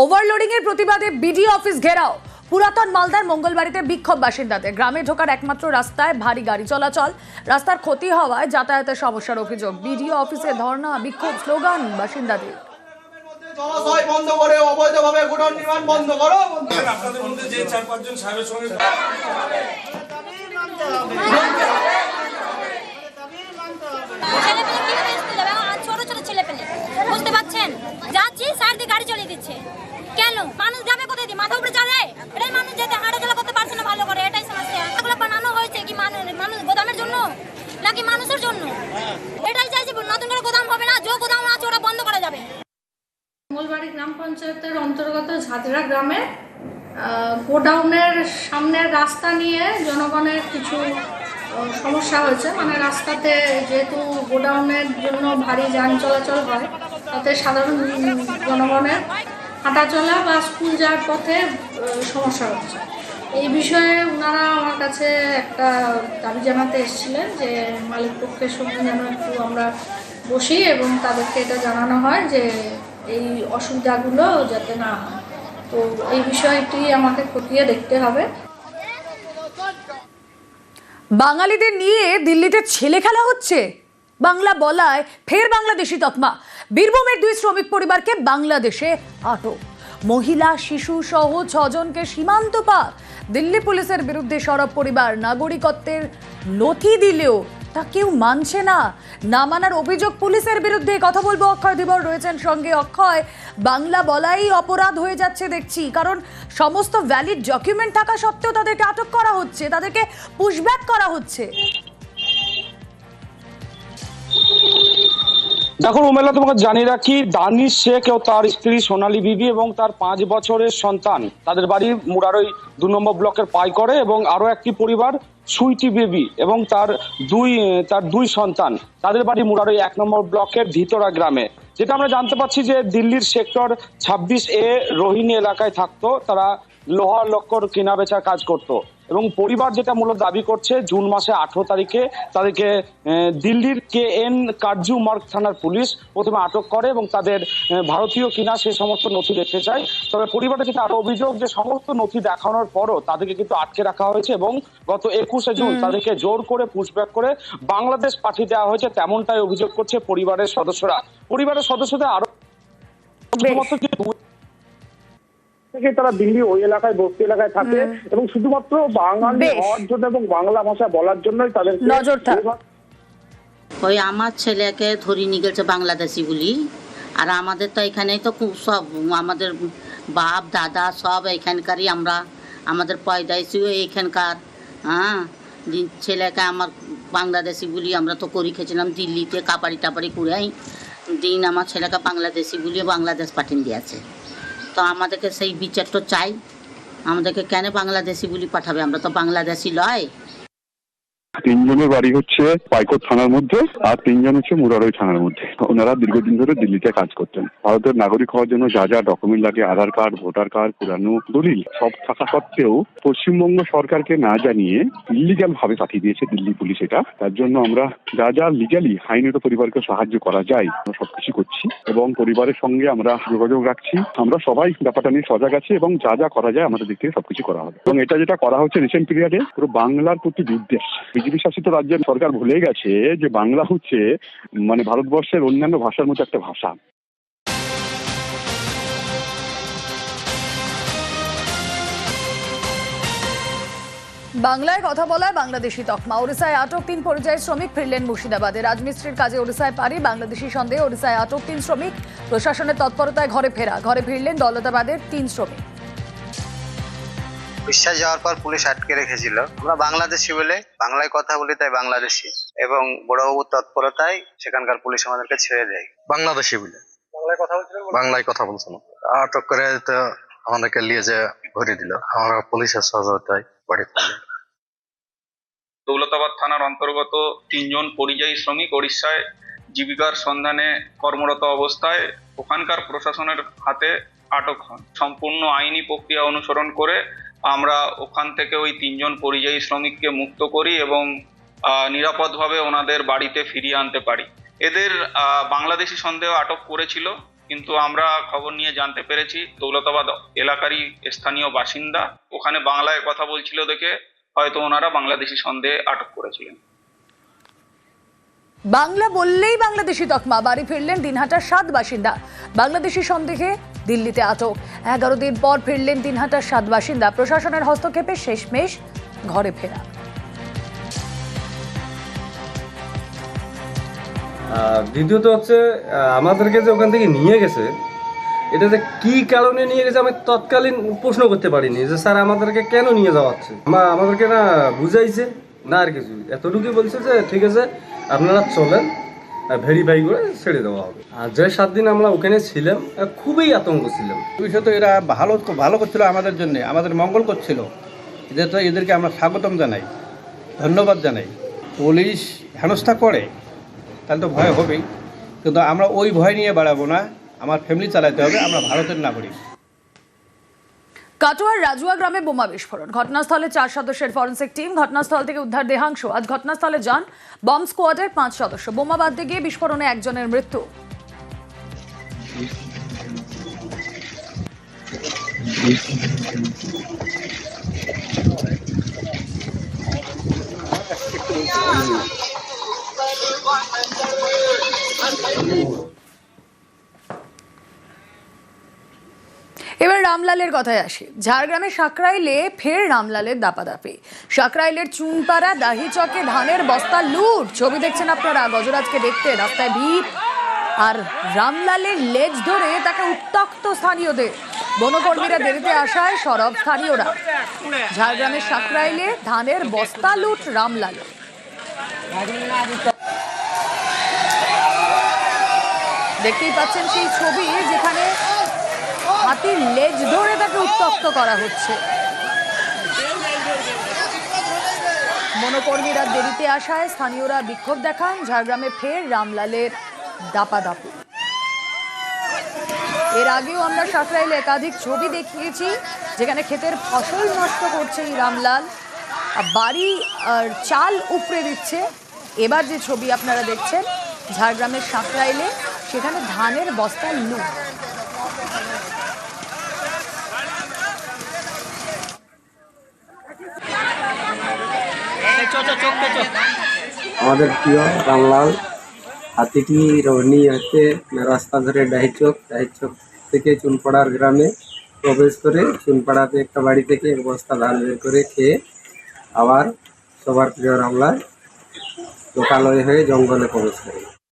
Overloading এর প্রতিবাদে BDO office ঘেরাও। পুরাতন মালদার মঙ্গলবাড়িতে বিক্ষোভ বাসিন্দাদের। গ্রামে ঢোকার একমাত্র রাস্তায় ভারী গাড়ি চলাচল। রাস্তার ক্ষতি হওয়ায় যাতায়াতের সমস্যার অভিযোগ। বিডিও অফিসে ধর্ণা বিক্ষোভ স্লোগান বাসিন্দাদের। জলাশয় বন্ধ করে অবৈধভাবে গোডাউন নির্মাণ বন্ধ করো। আপনাদের মধ্যে যে চার পাঁচজন সাহেবের সঙ্গে ছেলে পেলে কীভাবে স্কুল যাবে? আমার ছোট ছোট ছেলে পেলে বুঝতে পারছেন? যাচ্ছি সাইড দিয়ে গাড়ি চালিয়ে দিচ্ছে। কেন মানুষ যাবে কোথায় দিয়ে? মাথা উপরে যাবে? এটাই মানুষ যেতে হাঁটা চলা করতে পারছে না ভালো করে, এটাই সমস্যা। এগুলো বানানো হয়েছে কি মানুষ গোদামের জন্য? নাকি মানুষের জন্য? এটাই চাইছি নতুন করে গোদাম হবে না, যে গোদাম আছে ওটা বন্ধ করা যাবে। মঙ্গলবাড়ি গ্রাম পঞ্চায়েতের অন্তর্গত ঝাঁঝরা গ্রামে গোডাউনের সামনের রাস্তা নিয়ে জনগণের কিছু সমস্যা হয়েছে। মানে রাস্তাতে যেহেতু গোডাউনের জন্য ভারী যান চলাচল হয়, তাতে সাধারণ জনগণের হাঁটাচলা বা স্কুল যাওয়ার পথে সমস্যা হচ্ছে। এই বিষয়ে ওনারা আমার কাছে একটা দাবি জানাতে এসেছিলেন যে, মালিক পক্ষের সঙ্গে যেন একটু আমরা বসি এবং তাদেরকে এটা জানানো হয় যে, এই অসুবিধাগুলো যাতে না হয়। তো এই বিষয়টি আমাকে খতিয়ে দেখতে হবে। বাঙালিদের নিয়ে দিল্লিতে ছেলে খেলা হচ্ছে। বাংলা বলায় ফের বাংলাদেশি তকমা। বীরভূমের দুই শ্রমিক পরিবারকে বাংলাদেশে আটক। মহিলা, শিশু সহ ছজনকে সীমান্ত পার। দিল্লি পুলিশের বিরুদ্ধে সরব পরিবার নাগরিকত্বের নথি দিলেও তা কেউ মানছে না। না মানার অভিযোগ পুলিশের বিরুদ্ধে। কথা বলব অক্ষয় ধীবর। রয়েছেন সঙ্গে অক্ষয়। বাংলা বলাই অপরাধ হয়ে যাচ্ছে দেখছি। কারণ সমস্ত ভ্যালিড ডকুমেন্ট থাকা সত্ত্বেও তাদেরকে আটক করা হচ্ছে। তাদেরকে পুশব্যাক করা হচ্ছে। দেখো রুমেলা তোমাকে জানিয়ে রাখি, দানিশ শেখ ও তার স্ত্রী সোনালী বিবি এবং তার পাঁচ বছরের সন্তান। তাদের বাড়ি মুরারই দু নম্বর ব্লকের পাই করে এবং আরও একটি পরিবার, সুইটি বেবি এবং তার দুই তার দুই সন্তান। তাদের বাড়ি মুরারই এক নম্বর ব্লকের ভিতরা গ্রামে। যেটা আমরা জানতে পারছি যে দিল্লির সেক্টর ছাব্বিশ এ রোহিণী এলাকায় থাকতো, তারা লোহার লক্কর কেনা বেচার কাজ করতো। এবং পরিবার যেটা মূলত দাবি করছে জুন মাসে আঠারো তারিখে তাদেরকে দিল্লির কে এন কার্জু মার্গ থানার পুলিশ প্রথমে আটক করে এবং তাদের ভারতীয় কিনা সে সমস্ত নথি দেখতে চায় তবে পরিবারের যেটা আরও অভিযোগ যে সমস্ত নথি দেখানোর পরও তাদেরকে কিন্তু আটকে রাখা হয়েছে এবং গত একুশে জুন তাদেরকে জোর করে পুশব্যাক করে বাংলাদেশ পাঠিয়ে দেওয়া হয়েছে তেমনটাই অভিযোগ করছে পরিবারের সদস্যরা। পরিবারের সদস্যদের আরও শুধুমাত্র যে থেকে তারা দিল্লি ওই এলাকায় বস্তি এলাকায় থাকে এবং শুধুমাত্র বাঙালি। হওয়ার জন্য এবং বাংলা ভাষা বলার জন্যই তাদের নজর থাক। ওই আমার ছেলেকে ধরে নিয়ে গেছে বাংলাদেশি বলি। আর আমাদের তো এখানেই তো খুব সব আমাদের বাপ দাদা সব এখানকারই আমরা আমাদের পয়দাইশিও এখানকার। হ্যাঁ ছেলেকে আমার বাংলাদেশি বলি আমরা তো করি খেয়েছিলাম দিল্লিতে কাপাড়ি টাপাড়ি কুড়াই। দিন আমার ছেলেকে বাংলাদেশি বলিয়ে বাংলাদেশ পাঠিয়ে দিয়েছে। তো আমাদেরকে সেই বিচারটা চাই। আমাদেরকে কেন বাংলাদেশি বলি পাঠাবে? আমরা তো বাংলাদেশি লয়। তিনজনের বাড়ি হচ্ছে পাইকোট থানার মধ্যে আর তিনজন হচ্ছে মুরারই থানার মধ্যে। ওনারা দীর্ঘদিন ধরে দিল্লিতে কাজ করতেন। ভারতের নাগরিক হওয়ার জন্য যা যা ডকুমেন্ট লাগে, আধার কার্ড, ভোটার কার্ড, পুরানো দলিল, সব থাকা সত্ত্বেও পশ্চিমবঙ্গ সরকারকে না জানিয়ে ইলিগাল ভাবে পাঠিয়ে দিয়েছে দিল্লি পুলিশ এটা। তার জন্য আমরা যা যা লিগালি আইনত পরিবারকে সাহায্য করা যায়, আমরা সবকিছু করছি এবং পরিবারের সঙ্গে আমরা যোগাযোগ রাখছি। আমরা সবাই ব্যাপারটা নিয়ে সজাগ আছি এবং যা যা করা যায় আমাদের দিক থেকে সবকিছু করা হবে। এবং এটা যেটা করা হচ্ছে রিসেন্ট পিরিয়ডে পুরো বাংলার প্রতি বিদ্বেষ। বিজেপি শাসিত রাজ্যের সরকার ভুলে গেছে যে বাংলা হচ্ছে মানে ভারতবর্ষের অন্যান্য ভাষার মতো একটা ভাষা। বাংলায় কথা বলায় বাংলাদেশি তকমা ওড়িশায় আটক তিন পরিযায়ী শ্রমিক, ফিরলেন মুর্শিদাবাদে। রাজমিস্ত্রির কাজে ওড়িশায় পারি বাংলাদেশি সন্দেহে ওড়িশায় আটক তিন শ্রমিক। প্রশাসনের তৎপরতায় ঘরে ফেরা। ঘরে ফিরলেন দৌলতাবাদের তিন শ্রমিক। উড়িষ্যা যাওয়ার পর পুলিশ আটকে রেখেছিল। আমরা বাংলাদেশি বলে বাংলায় কথা বলি তাই বাংলাদেশি। এবং বড়বাবুর তৎপরতায় সেখানকার পুলিশ আমাদেরকে ছেড়ে দেয়। বাংলাদেশি বলে? বাংলায় কথা বলছিল আটক করে তো আমাদেরকে নিয়ে যে ভরে দিল। আমরা পুলিশের সহযোগিতায় বাড়ি ফেললাম দৌলতাবাদ থানার অন্তর্গত তিনজন পরিযায়ী শ্রমিক ওড়িশায় জীবিকার সন্ধানে কর্মরত অবস্থায় ওখানকার প্রশাসনের হাতে আটক হন। সম্পূর্ণ আইনি প্রক্রিয়া অনুসরণ করে আমরা ওখান থেকে ওই তিনজন পরিযায়ী শ্রমিককে মুক্ত করি এবং নিরাপদভাবে ওনাদের বাড়িতে ফিরিয়ে আনতে পারি। এদের বাংলাদেশি সন্দেহ আটক করেছিল, কিন্তু আমরা খবর নিয়ে জানতে পেরেছি, দৌলতাবাদ এলাকারই স্থানীয় বাসিন্দা। ওখানে বাংলায় কথা বলছিল দেখে হয়তো ওনারা বাংলাদেশি সন্দেহে আটক করেছিলেন। বাংলা বললেই বাংলাদেশি তকমা। বাড়ি ফিরলেন দিনহাটার সাত বাসিন্দা। বাংলাদেশি সন্দেহে দিল্লিতে আটক। এগারো দিন পর ফিরলেন দিনহাটার সাত বাসিন্দা। প্রশাসনের হস্তক্ষেপে শেষমেশ ঘরে ফেরা। দ্বিতীয়ত হচ্ছে আমাদেরকে যে ওখান থেকে নিয়ে গেছে, এটা যে কি কারণে নিয়ে গেছে আমি তৎকালীন প্রশ্ন করতে পারিনি যে, স্যার, আমাদেরকে কেন নিয়ে যাওয়া হচ্ছে? আমা- আমাদেরকে না বুঝাইছে, না আর কিছু। এতটুকুই বলছে যে, ঠিক আছে আপনারা চলেন ভেরিফাই করে ছেড়ে দেওয়া হবে। আর যে সাত দিন আমরা ওখানে ছিলাম খুবই আতঙ্ক ছিলাম। বিশেষত এরা ভালো ভালো করছিল আমাদের জন্য, আমাদের মঙ্গল করছিল। এদের তো এদেরকে আমরা স্বাগতম জানাই, ধন্যবাদ জানাই। পুলিশ হেনস্থা করে, তাহলে তো ভয় হবেই। কিন্তু আমরা ওই ভয় নিয়ে বাড়াবো না, আমার ফ্যামিলি চালাতে হবে, আমরা ভারতের নাগরিক। কাটোয়ার রাজুয়া গ্রামে বোমা বিস্ফোরণ। ঘটনাস্থলে চার সদস্যের ফরেন্সিক টিম ঘটনাস্থল থেকে উদ্ধার দেহাংশ। আজ ঘটনাস্থলে যান বম্ব স্কোয়াডের পাঁচ সদস্য। বোমা বাঁধতে গিয়ে বিস্ফোরণে একজনের মৃত্যু। এবার রামলালের কথায় আসি। ঝাড়গ্রামে সাকরাইলে ফের রামলালের দাপাদাপি। সাকরাইলের চুনপাড়া দাহি চকে ধানের বস্তা লুট। ছবি দেখছেন আপনারা, গজরাজকে দেখতে। রাস্তায় ভিড়। আর রামলালের লেজ ধরে তাকে উত্তক্ত স্থানীয়দের। বনকর্মীরা দেরিতে আসায় সরব স্থানীয়রা। ঝাড়গ্রামের সাকরাইলে ধানের বস্তা লুট রামলালের দেখতেই পাচ্ছেন সেই ছবি যেখানে হাতির লেজ ধরে তাকে উত্তপ্ত করা হচ্ছে। বনকর্মীরা দেরিতে আসায় স্থানীয়রা বিক্ষোভ দেখান। ঝাড়গ্রামে ফের রামলালের দাপাদাপি। এর আগেও আমরা সাঁকরাইলে একাধিক ছবি দেখিয়েছি, যেখানে ক্ষেতের ফসল নষ্ট করছে এই রামলাল বাড়ি আর চাল উপড়ে দিচ্ছে। এবার যে ছবি আপনারা দেখছেন, ঝাড়গ্রামের সাঁকরাইলে সেখানে ধানের বস্তা লুট আমাদের প্রিয় রামলাল, হাতিটি নিয়ে হচ্ছে রাস্তা ধরে ডাহি চোক ডাহি থেকে চুনপাড়ার গ্রামে প্রবেশ করে চুনপাড়াতে একটা বাড়ি থেকে এক বস্তা ধান বের করে খেয়ে আবার সবার প্রিয় রামলাল লোকালয় হয়ে জঙ্গলে প্রবেশ করে।